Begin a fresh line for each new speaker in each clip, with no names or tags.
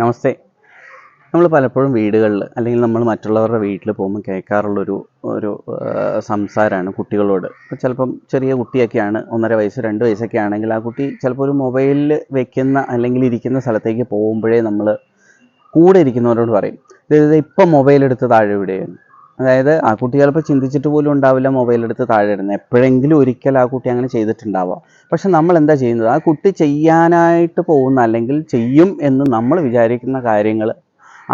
നമസ്തേ. നമ്മൾ പലപ്പോഴും വീടുകളിൽ അല്ലെങ്കിൽ നമ്മൾ മറ്റുള്ളവരുടെ വീട്ടിൽ പോകുമ്പോൾ കേൾക്കാറുള്ളൊരു ഒരു സംസാരമാണ് കുട്ടികളോട്. ഇപ്പോൾ ചിലപ്പം ചെറിയ കുട്ടിയൊക്കെയാണ് ഒന്നര വയസ്സ് രണ്ട് വയസ്സൊക്കെ ആണെങ്കിൽ ആ കുട്ടി ചിലപ്പോൾ ഒരു മൊബൈലിൽ വെക്കുന്ന അല്ലെങ്കിൽ ഇരിക്കുന്ന സ്ഥലത്തേക്ക് പോകുമ്പോഴേ നമ്മൾ കൂടെ ഇരിക്കുന്നവരോട് പറയും. ഇപ്പം മൊബൈൽ എടുത്ത് താഴെ വിടുകയെന്ന് അതായത് ആ കുട്ടി ചിലപ്പോൾ ചിന്തിച്ചിട്ട് പോലും ഉണ്ടാവില്ല മൊബൈൽ എടുത്ത് താഴെ ഇടുന്നത് എപ്പോഴെങ്കിലും ഒരിക്കൽ ആ കുട്ടി അങ്ങനെ ചെയ്തിട്ടുണ്ടാവാം. പക്ഷെ നമ്മൾ എന്താ ചെയ്യുന്നത്? ആ കുട്ടി ചെയ്യാനായിട്ട് പോകുന്ന അല്ലെങ്കിൽ ചെയ്യും എന്ന് നമ്മൾ വിചാരിക്കുന്ന കാര്യങ്ങൾ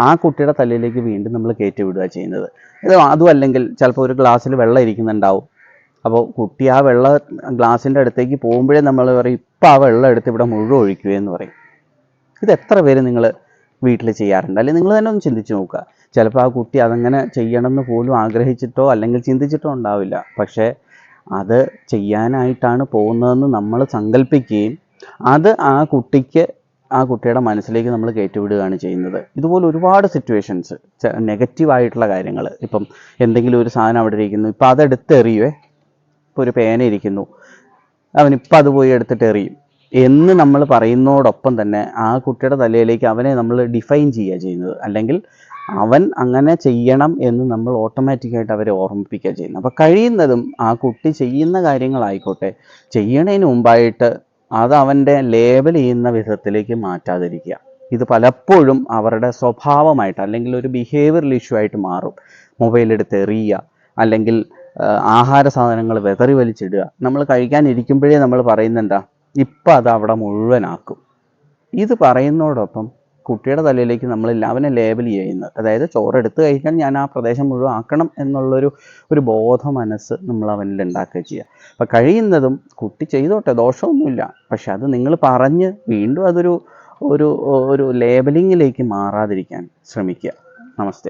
ആ കുട്ടിയുടെ തലയിലേക്ക് വീണ്ടും നമ്മൾ കയറ്റി വിടുക ചെയ്യുന്നത്. ഇത് അതും അല്ലെങ്കിൽ ചിലപ്പോൾ ഒരു ഗ്ലാസ്സിൽ വെള്ളം ഇരിക്കുന്നുണ്ടാവും. അപ്പോൾ കുട്ടി ആ വെള്ള ഗ്ലാസിന്റെ അടുത്തേക്ക് പോകുമ്പോഴേ നമ്മൾ പറയും ഇപ്പം ആ വെള്ളം എടുത്ത് ഇവിടെ മുഴുവൻ ഒഴിക്കുകയെന്ന് പറയും. ഇത് എത്ര പേര് നിങ്ങൾ വീട്ടിൽ ചെയ്യാറുണ്ട്. അല്ലെങ്കിൽ നിങ്ങൾ തന്നെ ഒന്ന് ചിന്തിച്ച് നോക്കുക. ചിലപ്പോൾ ആ കുട്ടി അതങ്ങനെ ചെയ്യണമെന്ന് പോലും ആഗ്രഹിച്ചിട്ടോ അല്ലെങ്കിൽ ചിന്തിച്ചിട്ടോ ഉണ്ടാവില്ല. പക്ഷേ അത് ചെയ്യാനായിട്ടാണ് പോകുന്നതെന്ന് നമ്മൾ സങ്കല്പിക്കുകയും അത് ആ കുട്ടിക്ക് ആ കുട്ടിയുടെ മനസ്സിലേക്ക് നമ്മൾ കയറ്റിവിടുകയാണ് ചെയ്യുന്നത്. ഇതുപോലെ ഒരുപാട് സിറ്റുവേഷൻസ് നെഗറ്റീവായിട്ടുള്ള കാര്യങ്ങൾ ഇപ്പം എന്തെങ്കിലും ഒരു സാധനം അവിടെ ഇരിക്കുന്നു. ഇപ്പം അതെടുത്ത് എറിയുവേ ഇപ്പോൾ ഒരു പേന ഇരിക്കുന്നു. അവനിപ്പോൾ അത് പോയി എടുത്തിട്ട് എറിയും എന്ന് നമ്മൾ പറയുന്നതോടൊപ്പം തന്നെ ആ കുട്ടിയുടെ തലയിലേക്ക് അവനെ നമ്മൾ ഡിഫൈൻ ചെയ്യുക ചെയ്യുന്നത്. അല്ലെങ്കിൽ അവൻ അങ്ങനെ ചെയ്യണം എന്ന് നമ്മൾ ഓട്ടോമാറ്റിക്കായിട്ട് അവരെ ഓർമ്മിപ്പിക്കുക ചെയ്യുന്നത്. അപ്പോൾ കഴിയുന്നതും ആ കുട്ടി ചെയ്യുന്ന കാര്യങ്ങളായിക്കോട്ടെ ചെയ്യണതിന് മുമ്പായിട്ട് അത് അവന്റെ ലേബൽ ചെയ്യുന്ന വിധത്തിലേക്ക് മാറ്റാതിരിക്കുക. ഇത് പലപ്പോഴും അവരുടെ സ്വഭാവമായിട്ട് അല്ലെങ്കിൽ ഒരു ബിഹേവിയറൽ ഇഷ്യൂ ആയിട്ട് മാറും. മൊബൈലെടുത്ത് എറിയുക അല്ലെങ്കിൽ ആഹാര സാധനങ്ങൾ വെതറി വലിച്ചിടുക. നമ്മൾ കഴിക്കാനിരിക്കുമ്പോഴേ നമ്മൾ പറയുന്നെന്താ ഇപ്പം അത് അവിടെ മുഴുവനാക്കും. ഇത് പറയുന്നതോടൊപ്പം കുട്ടിയുടെ തലയിലേക്ക് നമ്മൾ അവനെ ലേബൽ ചെയ്യുന്നത് അതായത് ചോറ് എടുത്തു കഴിഞ്ഞാൽ ഞാൻ ആ പ്രദേശം മുഴുവൻ ആക്കണം എന്നുള്ളൊരു ഒരു ബോധ മനസ്സ് നമ്മൾ അവനിൽ ഉണ്ടാക്കുക ചെയ്യുക. അപ്പം കഴിയുന്നതും കുട്ടി ചെയ്തോട്ടെ ദോഷമൊന്നുമില്ല. പക്ഷെ അത് നിങ്ങൾ പറഞ്ഞ് വീണ്ടും അതൊരു ഒരു ഒരു ലേബലിങ്ങിലേക്ക് മാറാതിരിക്കാൻ ശ്രമിക്കുക. നമസ്തേ.